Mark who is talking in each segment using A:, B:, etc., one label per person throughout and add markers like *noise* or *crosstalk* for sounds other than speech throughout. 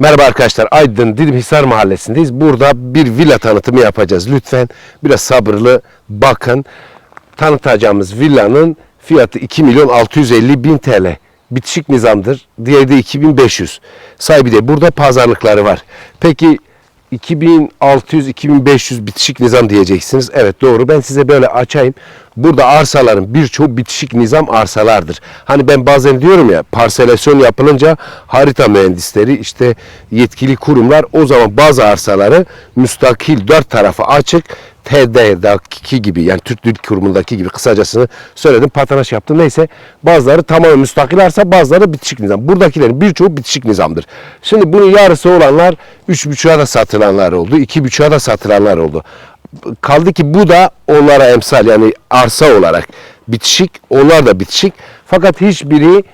A: Merhaba arkadaşlar. Aydın Dilimhisar Mahallesi'ndeyiz. Burada bir villa tanıtımı yapacağız. Lütfen biraz sabırlı bakın. Tanıtacağımız villanın fiyatı 2 milyon 650 bin TL. Bitişik nizamdır. Diğeri de 2500. Sahibi de burada pazarlıkları var. Peki 2600-2500 bitişik nizam diyeceksiniz. Evet doğru. Ben size böyle açayım. Burada arsaların birçoğu bitişik nizam arsalardır. Hani ben bazen diyorum ya parselasyon yapılınca harita mühendisleri işte yetkili kurumlar o zaman bazı arsaları müstakil dört tarafı açık TD'deki gibi yani Türk Dil Kurumu'ndaki gibi kısacasını söyledim patanaş yaptım neyse bazıları tamamen müstakil arsa bazıları bitişik nizam. Buradakilerin birçoğu bitişik nizamdır. Şimdi bunun yarısı olanlar 3.5'a da satılanlar oldu 2.5'a da satılanlar oldu. Kaldı ki bu da onlara emsal yani arsa olarak bitişik onlar da bitişik fakat hiçbiri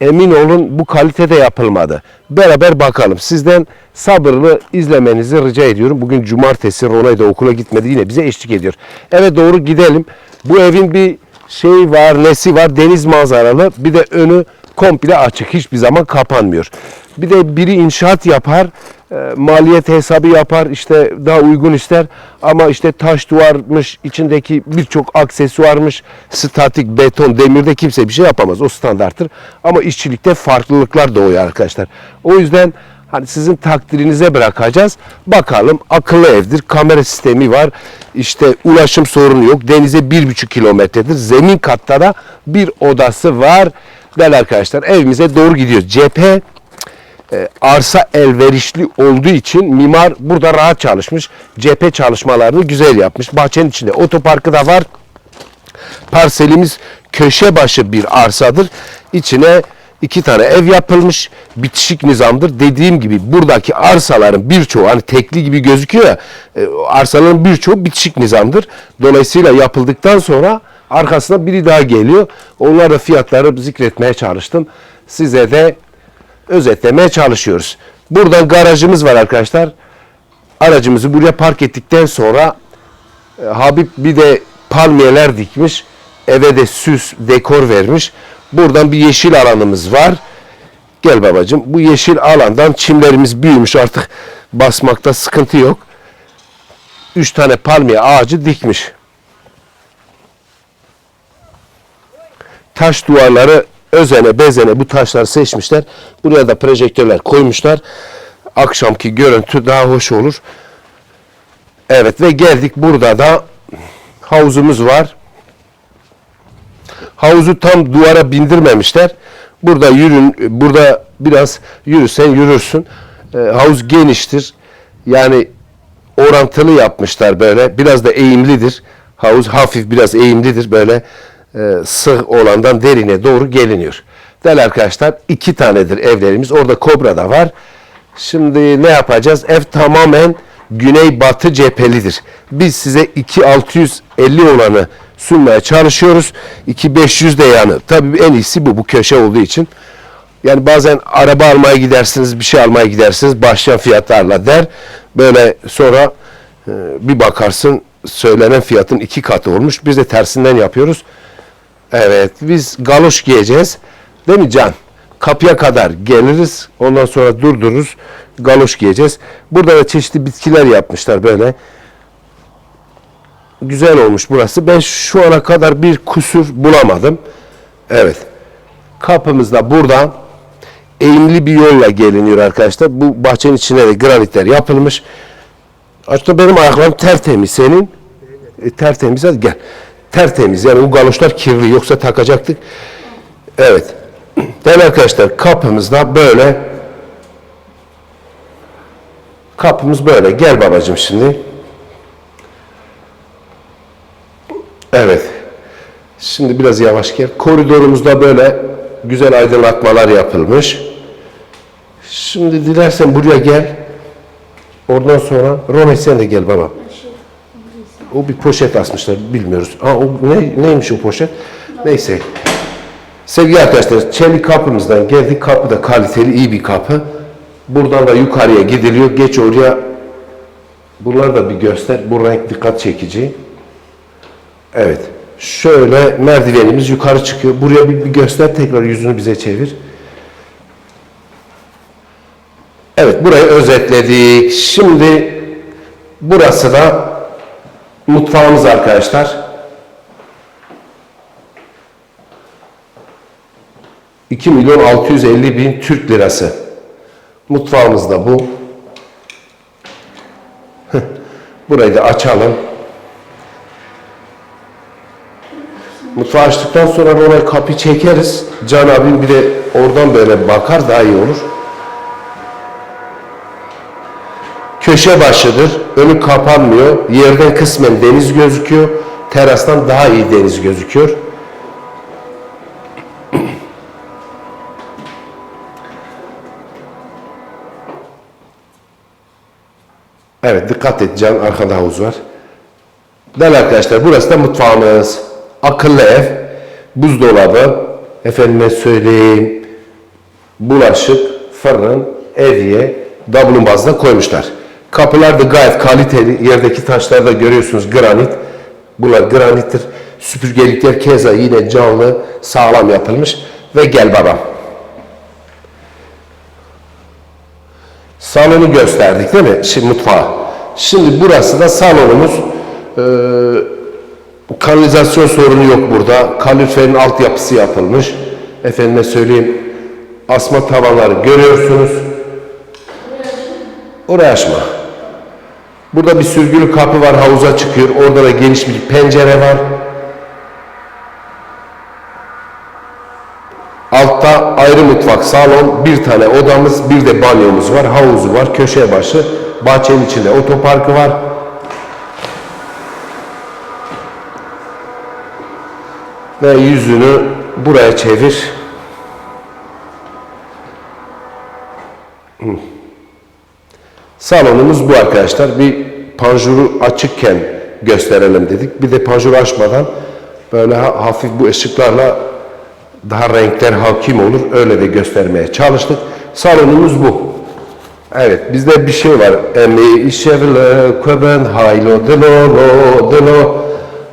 A: emin olun bu kalitede yapılmadı. Beraber bakalım. Sizden sabırlı izlemenizi rica ediyorum. Bugün cumartesi Ronay da okula gitmedi yine bize eşlik ediyor. Evet doğru gidelim. Bu evin bir şey var, nesi var, deniz manzaralı. Bir de önü komple açık. Hiçbir zaman kapanmıyor. Bir de biri inşaat yapar, e, maliyet hesabı yapar, işte daha uygun ister. Ama işte taş duvarmış, içindeki birçok aksesuarmış, statik, beton, demirde kimse bir şey yapamaz. O standarttır. Ama işçilikte farklılıklar doğuyor arkadaşlar. O yüzden hani sizin takdirinize bırakacağız. Bakalım akıllı evdir, kamera sistemi var, işte ulaşım sorunu yok. Denize bir buçuk kilometredir. Zemin katta da bir odası var. Değerli arkadaşlar evimize doğru gidiyoruz. Cephe e, arsa elverişli olduğu için mimar burada rahat çalışmış. Cephe çalışmalarını güzel yapmış. Bahçenin içinde otoparkı da var. Parselimiz köşe başı bir arsadır. İçine iki tane ev yapılmış. Bitişik nizamdır. Dediğim gibi buradaki arsaların birçoğu hani tekli gibi gözüküyor ya e, arsaların birçoğu bitişik nizamdır. Dolayısıyla yapıldıktan sonra arkasına biri daha geliyor. Onlar da fiyatları zikretmeye çalıştım. Size de özetlemeye çalışıyoruz. Buradan garajımız var arkadaşlar. Aracımızı buraya park ettikten sonra e, Habib bir de palmiyeler dikmiş. Eve de süs, dekor vermiş. Buradan bir yeşil alanımız var. Gel babacığım. Bu yeşil alandan çimlerimiz büyümüş artık basmakta sıkıntı yok. Üç tane palmiye ağacı dikmiş. Taş duvarları özene bezene bu taşları seçmişler. Buraya da projektörler koymuşlar. Akşamki görüntü daha hoş olur. Evet ve geldik burada da havuzumuz var. Havuzu tam duvara bindirmemişler. Burada yürün, burada biraz yürüsen yürürsün. Ee, havuz geniştir. Yani orantılı yapmışlar böyle. Biraz da eğimlidir. Havuz hafif biraz eğimlidir. Böyle e, sığ olandan derine doğru geliniyor. Değerli arkadaşlar iki tanedir evlerimiz. Orada kobra da var. Şimdi ne yapacağız? Ev tamamen güneybatı cephelidir. Biz size 2650 olanı sunmaya çalışıyoruz. 2500 de yanı. Tabii en iyisi bu. Bu köşe olduğu için. Yani bazen araba almaya gidersiniz, bir şey almaya gidersiniz başlayan fiyatlarla der. Böyle sonra e, bir bakarsın söylenen fiyatın iki katı olmuş. Biz de tersinden yapıyoruz. Evet, biz galoş giyeceğiz. Değil mi Can? Kapıya kadar geliriz. Ondan sonra durdururuz. Galoş giyeceğiz. Burada da çeşitli bitkiler yapmışlar böyle. Güzel olmuş burası. Ben şu ana kadar bir kusur bulamadım. Evet. Kapımız da buradan eğimli bir yolla geliniyor arkadaşlar. Bu bahçenin içine de granitler yapılmış. Aslında benim ayaklarım tertemiz. Senin? E, tertemiz. Hadi gel. Tertemiz. Yani bu galoşlar kirli. Yoksa takacaktık. Evet. *clears throat* Değerli arkadaşlar kapımız da böyle. Kapımız böyle. Gel babacığım şimdi. Evet. Şimdi biraz yavaş gel. Koridorumuzda böyle güzel aydınlatmalar yapılmış. Şimdi dilersen buraya gel. Oradan sonra Rome sen de gel baba. O bir poşet asmışlar bilmiyoruz. Aa, o ne, neymiş o poşet? Neyse. Sevgili arkadaşlar çelik kapımızdan geldik. Kapı da kaliteli iyi bir kapı. Buradan da yukarıya gidiliyor. Geç oraya. Bunlar da bir göster. Bu renk dikkat çekici. Evet. Şöyle merdivenimiz yukarı çıkıyor. Buraya bir, bir göster. Tekrar yüzünü bize çevir. Evet burayı özetledik. Şimdi burası da mutfağımız arkadaşlar. 2 milyon 650 bin Türk lirası. Mutfağımız da bu. Burayı da açalım. Mutfağı açtıktan sonra oraya kapı çekeriz. Can abim bir de oradan böyle bakar daha iyi olur. Köşe başıdır. Önü kapanmıyor. Yerden kısmen deniz gözüküyor. Terastan daha iyi deniz gözüküyor. Evet dikkat et Can arkada havuz var. Değerli arkadaşlar burası da mutfağımız. Akıllı ev, buzdolabı, efendime söyleyeyim bulaşık, fırın, evye, davlumbazda koymuşlar. Kapılar da gayet kaliteli. Yerdeki taşları da görüyorsunuz granit. Bunlar granittir. Süpürgelikler keza yine canlı, sağlam yapılmış. Ve gel babam. Salonu gösterdik değil mi? Şimdi mutfağı. Şimdi burası da salonumuz. Ee, kanalizasyon sorunu yok burada. Kaloriferin altyapısı yapılmış. Efendime söyleyeyim asma tavanları görüyorsunuz. Açma. Burada bir sürgülü kapı var havuza çıkıyor. Orada da geniş bir pencere var. Altta ayrı mutfak, salon, bir tane odamız, bir de banyomuz var, havuzu var, köşe başı, bahçenin içinde otoparkı var. Ve yüzünü buraya çevir. Salonumuz bu arkadaşlar. Bir panjuru açıkken gösterelim dedik. Bir de panjuru açmadan böyle ha- hafif bu ışıklarla daha renkler hakim olur. Öyle de göstermeye çalıştık. Salonumuz bu. Evet bizde bir şey var. Emi işevle köben haylo dilo lo dilo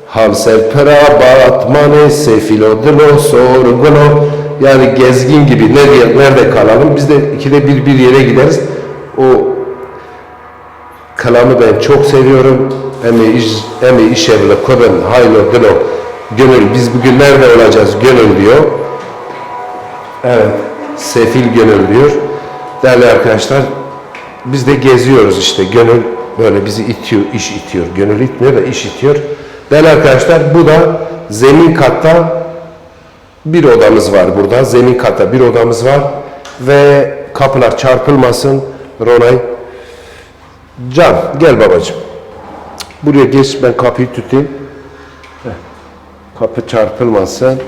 A: Hamser perabat mane sefilo dilo sorgulo Yani gezgin gibi nerede, nerede kalalım? Biz de ikide bir bir yere gideriz. O kalamı ben çok seviyorum. Emi iş, emi işevle köben haylo dilo Gönül biz bugün nerede olacağız gönül diyor. Evet. Sefil gönül diyor. Değerli arkadaşlar biz de geziyoruz işte. Gönül böyle bizi itiyor, iş itiyor. Gönül itmiyor da iş itiyor. Değerli arkadaşlar bu da zemin katta bir odamız var burada. Zemin katta bir odamız var. Ve kapılar çarpılmasın. Ronay. Can gel babacığım. Buraya geç ben kapıyı tutayım. Kapı çarpılmasın.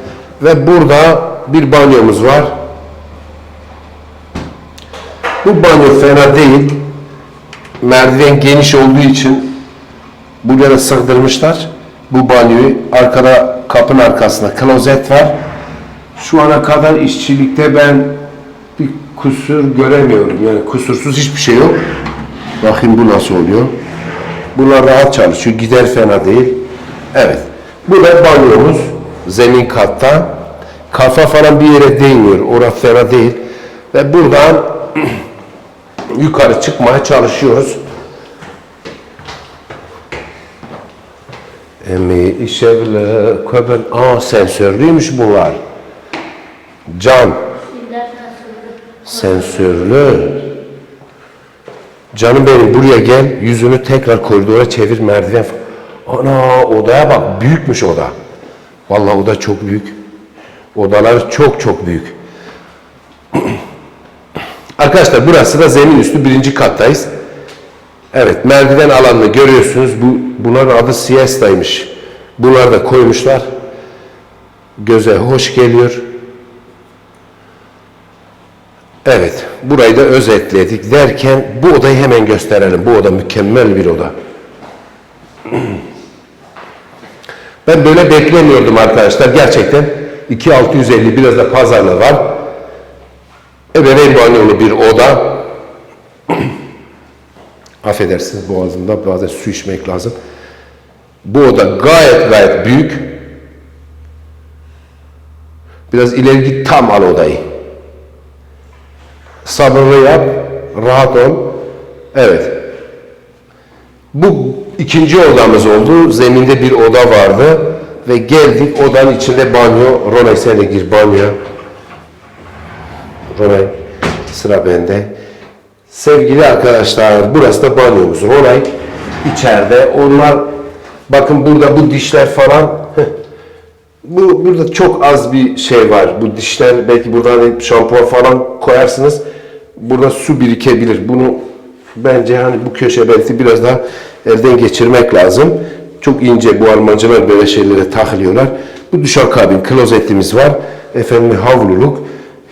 A: Ve burada bir banyomuz var. Bu banyo fena değil. Merdiven geniş olduğu için buraya sığdırmışlar. Bu banyoyu arkada kapının arkasında klozet var. Şu ana kadar işçilikte ben bir kusur göremiyorum. Yani kusursuz hiçbir şey yok. Bakayım bu nasıl oluyor. Bunlar rahat çalışıyor. Gider fena değil. Evet. Bu da banyomuz. Zemin katta. Kafa falan bir yere değmiyor. Orası fena değil. Ve buradan *clears throat* yukarı çıkmaya çalışıyoruz. Emi işevle köben aa sensörlüymüş bunlar. Can sensörlü. Canım benim buraya gel yüzünü tekrar koridora çevir merdiven. Ana odaya bak büyükmüş oda. Vallahi oda çok büyük. Odalar çok çok büyük. *clears throat* Arkadaşlar burası da zemin üstü birinci kattayız. Evet merdiven alanını görüyorsunuz. Bu, bunların adı siesta'ymış. Bunlar da koymuşlar. Göze hoş geliyor. Evet burayı da özetledik derken bu odayı hemen gösterelim. Bu oda mükemmel bir oda. *clears throat* Ben böyle beklemiyordum arkadaşlar. Gerçekten 2650 biraz da pazarlığı var. Ebeveyn banyolu bir oda. *clears throat* Affedersiniz boğazımda bazen su içmek lazım. Bu oda gayet gayet büyük. Biraz ileri git tam al odayı. Sabırlı yap. Rahat ol. Evet. Bu ikinci odamız oldu. Zeminde bir oda vardı. Ve geldik odanın içinde banyo. Ronay sen de gir banyoya. Ronay sıra bende. Sevgili arkadaşlar burası da banyomuz. Ronay içeride. Onlar bakın burada bu dişler falan bu burada çok az bir şey var. Bu dişler belki burada hani şampuan falan koyarsınız. Burada su birikebilir. Bunu bence hani bu köşe belki biraz daha elden geçirmek lazım. Çok ince bu Almancılar böyle şeylere takılıyorlar. Bu duşakabin, klozetimiz var. Efendim havluluk,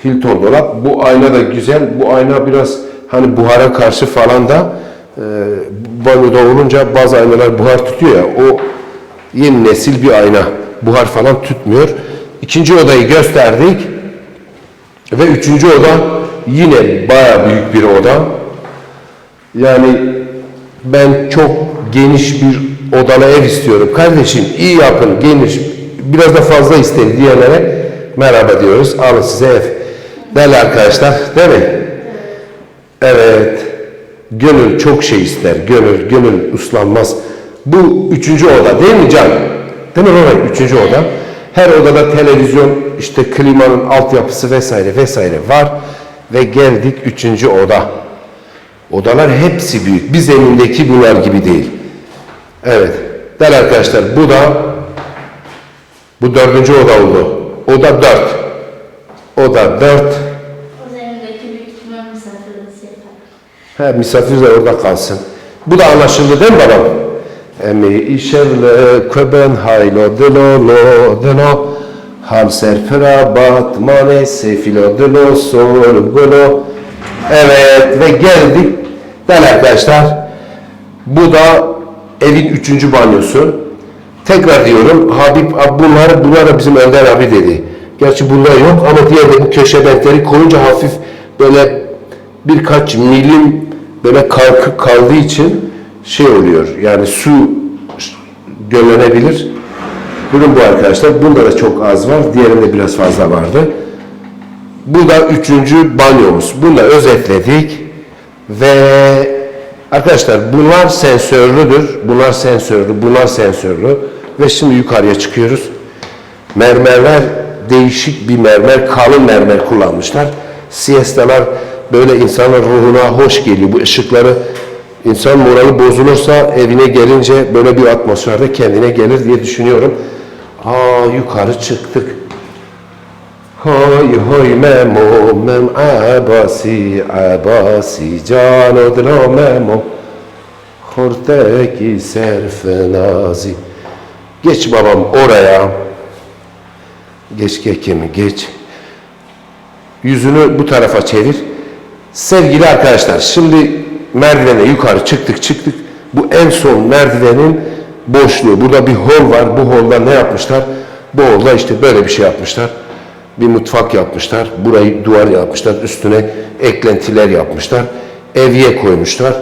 A: Hilton dolap. Bu ayna da güzel. Bu ayna biraz hani buhara karşı falan da e, banyoda olunca bazı aynalar buhar tutuyor ya. O yeni nesil bir ayna. Buhar falan tutmuyor. İkinci odayı gösterdik. Ve üçüncü oda yine baya büyük bir oda. Yani ben çok geniş bir odalı ev istiyorum. Kardeşim iyi yapın, geniş, biraz da fazla isteyin diyenlere merhaba diyoruz. Alın size ev. Değerli arkadaşlar, değil mi? Evet. Gönül çok şey ister. Gönül, gönül uslanmaz. Bu üçüncü oda değil mi Can? Değil mi Ronay? Üçüncü oda. Her odada televizyon, işte klimanın altyapısı vesaire vesaire var. Ve geldik üçüncü oda. Odalar hepsi büyük. Bir zemindeki bunlar gibi değil. Evet. Değerli arkadaşlar bu da bu dördüncü oda oldu. Oda dört. Oda dört. He, misafir de orada kalsın. Bu da anlaşıldı değil mi babam? Emi işerle köben haylo dilo lo dilo Ham serfera batmane sefilo dilo sol golo Evet ve geldik. Değerli arkadaşlar bu da evin üçüncü banyosu. Tekrar diyorum Habib abi bunlar, bunlar da bizim Önder abi dedi. Gerçi bunlar yok ama diğer bu köşe bentleri koyunca hafif böyle birkaç milim böyle kalkıp kaldığı için şey oluyor. Yani su göllenebilir. Bunun bu arkadaşlar. Bunda da çok az var. Diğerinde biraz fazla vardı. Bu da üçüncü banyomuz. Bunu da özetledik. Ve arkadaşlar bunlar sensörlüdür. Bunlar sensörlü, bunlar sensörlü. Ve şimdi yukarıya çıkıyoruz. Mermerler değişik bir mermer, kalın mermer kullanmışlar. Siestalar böyle insanın ruhuna hoş geliyor. Bu ışıkları insan morali bozulursa evine gelince böyle bir atmosferde kendine gelir diye düşünüyorum. Aa yukarı çıktık. Hoy hoy memo mem abasi abasi can odlo memo. Horteki serfenazi. Geç babam oraya. Geç kekimi geç. Yüzünü bu tarafa çevir. Sevgili arkadaşlar şimdi merdivene yukarı çıktık çıktık. Bu en son merdivenin boşluğu Burada bir hol var bu holda ne yapmışlar Bu holda işte böyle bir şey yapmışlar bir mutfak yapmışlar. Burayı duvar yapmışlar. Üstüne eklentiler yapmışlar. Evye koymuşlar.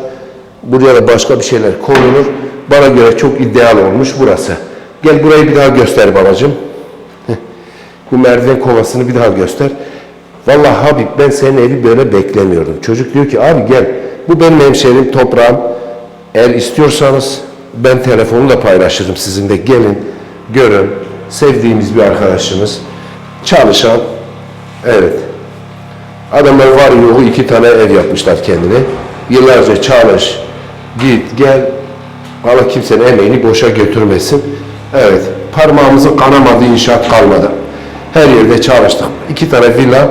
A: Buraya da başka bir şeyler konulur. Bana göre çok ideal olmuş burası. Gel burayı bir daha göster babacığım. Bu merdiven kovasını bir daha göster. Vallahi Habib ben senin evi böyle beklemiyordum. Çocuk diyor ki abi gel bu benim hemşehrim toprağım. Eğer istiyorsanız ben telefonu da paylaşırım sizinle. Gelin görün. Sevdiğimiz bir arkadaşımız çalışan, evet. Adamlar var yoğu iki tane ev yapmışlar kendine. Yıllarca çalış, git, gel. Allah kimsenin emeğini boşa götürmesin. Evet, parmağımızın kanamadığı inşaat kalmadı. Her yerde çalıştık. İki tane villa,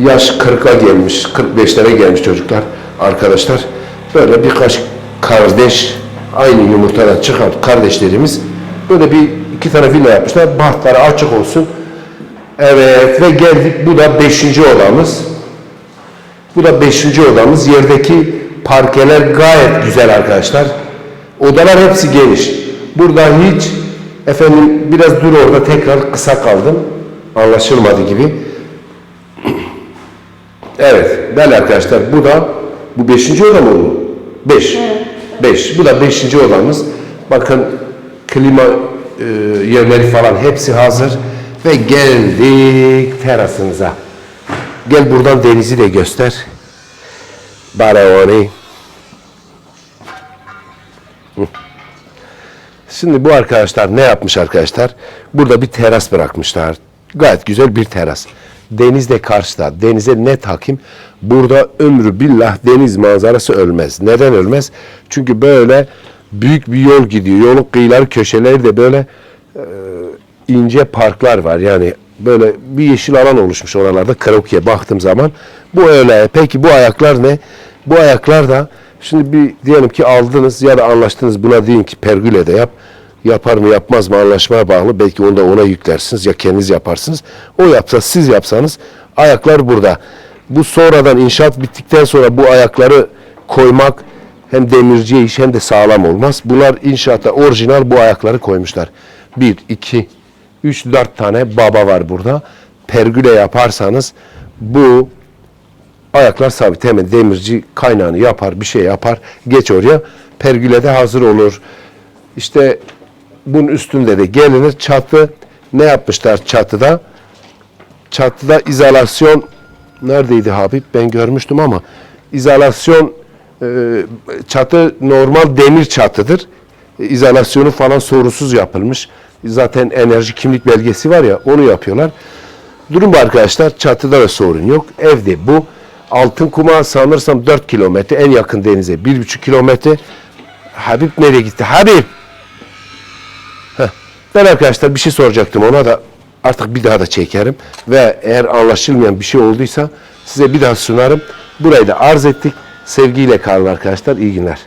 A: yaş 40'a gelmiş, 45'lere gelmiş çocuklar, arkadaşlar. Böyle birkaç kardeş, aynı yumurtadan çıkan kardeşlerimiz böyle bir iki villa yapmışlar. Bahtları açık olsun. Evet ve geldik bu da beşinci odamız. Bu da beşinci odamız. Yerdeki parkeler gayet güzel arkadaşlar. Odalar hepsi geniş. Burada hiç efendim biraz dur orada tekrar kısa kaldım. Anlaşılmadı gibi. Evet değerli arkadaşlar bu da bu beşinci oda oldu? Beş. Beş. Bu da beşinci odamız. Bakın klima e, yerleri falan hepsi hazır. Ve geldik terasımıza. Gel buradan denizi de göster. Baroni. Hı. Şimdi bu arkadaşlar ne yapmış arkadaşlar? Burada bir teras bırakmışlar. Gayet güzel bir teras. Deniz de karşıda. Denize net hakim. Burada ömrü billah deniz manzarası ölmez. Neden ölmez? Çünkü böyle büyük bir yol gidiyor. Yolun kıyıları köşeleri de böyle ince parklar var. Yani böyle bir yeşil alan oluşmuş oralarda Karaoke'ye baktığım zaman. Bu öyle. Peki bu ayaklar ne? Bu ayaklar da şimdi bir diyelim ki aldınız ya da anlaştınız buna deyin ki pergüle de yap. Yapar mı yapmaz mı anlaşmaya bağlı. Belki onu da ona yüklersiniz ya kendiniz yaparsınız. O yapsa siz yapsanız ayaklar burada. Bu sonradan inşaat bittikten sonra bu ayakları koymak hem demirciye iş hem de sağlam olmaz. Bunlar inşaatta orijinal bu ayakları koymuşlar. Bir, iki, üç, dört tane baba var burada. Pergüle yaparsanız bu ayaklar sabit. Hemen demirci kaynağını yapar, bir şey yapar. Geç oraya. Pergüle de hazır olur. İşte bunun üstünde de gelinir. Çatı ne yapmışlar çatıda? Çatıda izolasyon neredeydi Habib? Ben görmüştüm ama izolasyon e, çatı normal demir çatıdır. E, İzolasyonu falan sorusuz yapılmış. Zaten enerji kimlik belgesi var ya onu yapıyorlar. Durum bu arkadaşlar. Çatıda da sorun yok. Evde bu. Altın kuma sanırsam 4 kilometre. En yakın denize 1,5 kilometre. Habib nereye gitti? Habib! Ben arkadaşlar bir şey soracaktım ona da artık bir daha da çekerim. Ve eğer anlaşılmayan bir şey olduysa size bir daha sunarım. Burayı da arz ettik. Sevgiyle kalın arkadaşlar. İyi günler.